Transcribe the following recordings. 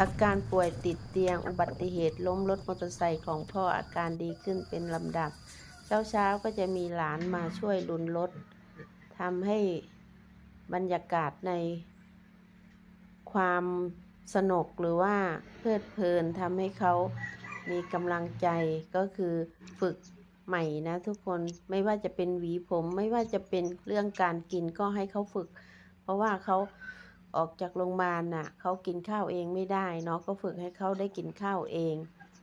อาการป่วยติดเตียง อุบัติเหตุล้มรถมอเตอร์ไซค์ของพ่ออาการดีขึ้นเป็นลำดับ เช้าเช้าๆก็จะมีหลานมาช่วยลุนรถทำให้บรรยากาศใน ความสนุกหรือว่าเพลิดเพลินทำให้เขามีกำลังใจก็คือฝึกใหม่นะทุกคนไม่ว่าจะเป็นหวีผมไม่ว่าจะเป็นเรื่องการกินก็ให้เขาฝึก เพราะว่าเขา ออกจากโรงพยาบาลน่ะเขากินข้าวเองไม่ได้เนาะก็ฝึกให้เขาได้กินข้าวเอง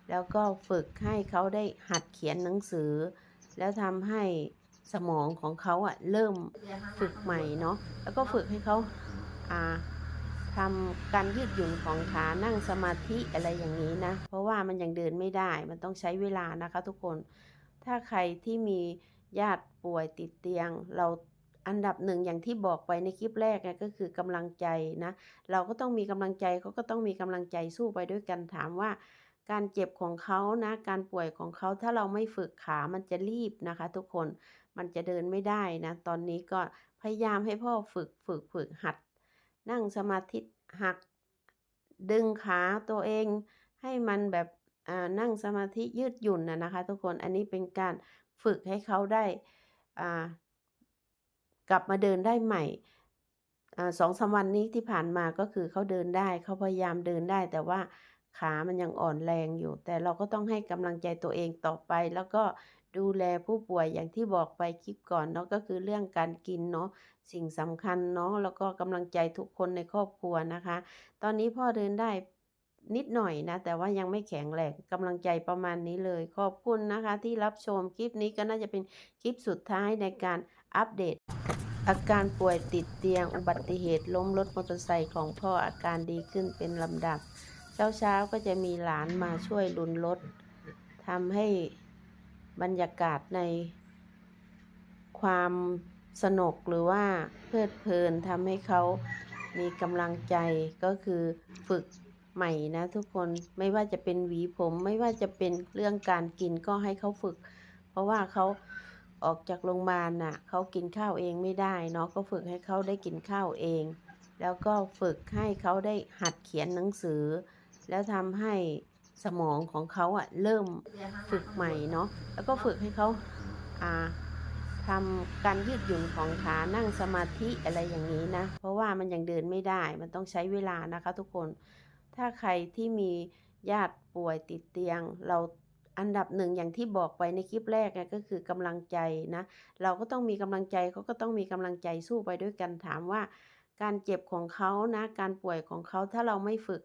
แล้วก็ฝึกให้เขาได้หัดเขียนหนังสือ แล้วทำให้สมองของเขาอะเริ่มฝึกใหม่เนาะแล้วก็ฝึกให้เขาอ่าทำการยืดหยุ่นของขานั่งสมาธิอะไรอย่างนี้นะ เพราะว่ามันยังเดินไม่ได้ มันต้องใช้เวลานะคะทุกคน ถ้าใครที่มีญาติป่วยติดเตียง เรา อันดับหนึ่งอย่างที่บอกไปในคลิปแรกไงก็คือกำลังใจนะ เราก็ต้องมีกำลังใจเขาก็ต้องมีกำลังใจสู้ไปด้วยกันถามว่า การเจ็บของเขานะ การป่วยของเขาถ้าเราไม่ฝึกขามันจะรีบนะคะ ทุกคนมันจะเดินไม่ได้นะ ตอนนี้ก็พยายามให้พ่อฝึกฝึกฝึกหัด นั่งสมาธิหัก ดึงขาตัวเอง ให้มันแบบอ่านั่งสมาธิยืดหยุ่นนะนะคะ ทุกคนอันนี้เป็นการฝึกให้เขาได้อ่า กลับมาเดินได้ใหม่สองสามวันนี้ที่ผ่านมาก็คือเขาเดินได้เขาพยายามเดินได้ แต่ว่าขามันยังอ่อนแรงอยู่ แต่เราก็ต้องให้กำลังใจตัวเองต่อไป แล้วก็ดูแลผู้ป่วยอย่างที่บอกไปคลิปก่อนเนาะก็คือเรื่องการกินเนาะสิ่งสำคัญเนาะแล้วก็กำลังใจทุกคนในครอบครัวนะคะ ตอนนี้พ่อเดินได้ นิดหน่อยนะ แต่ว่ายังไม่แข็งแรงกำลังใจประมาณนี้เลย ขอบคุณนะคะที่รับชมคลิปนี้ก็น่าจะเป็นคลิปสุดท้ายในการอัปเดต อาการป่วยติดเตียง อุบัติเหตุล้มรถมอเตอร์ไซค์ของพ่ออาการดีขึ้นเป็นลำดับ เช้าเช้าก็จะมีหลานมาช่วยลุนรถทำให้บรรยากาศในความสนุกหรือว่าเพลิดเพลินทำให้เขามีกำลังใจก็คือฝึก ใหม่นะทุกคนไม่ว่าจะเป็นหวีผมไม่ว่าจะเป็นเรื่องการกินก็ให้เขาฝึก เพราะว่าเขาออกจากโรงพยาบาลน่ะเขากินข้าวเองไม่ได้เนาะก็ฝึกให้เขาได้กินข้าวเอง แล้วก็ฝึกให้เขาได้หัดเขียนหนังสือ แล้วทำให้สมองของเขาอะเริ่มฝึกใหม่เนาะแล้วก็ฝึกให้เขาอ่าทำการยืดหยุ่นของขานั่งสมาธิอะไรอย่างนี้นะ เพราะว่ามันยังเดินไม่ได้มันต้องใช้เวลานะคะทุกคน ถ้าใครที่มีญาติป่วยติดเตียง เราอันดับหนึ่งอย่างที่บอกไปในคลิปแรกนะก็คือกำลังใจนะ เราก็ต้องมีกำลังใจเขาก็ต้องมีกำลังใจสู้ไปด้วยกันถามว่า การเจ็บของเขานะ การป่วยของเขาถ้าเราไม่ฝึก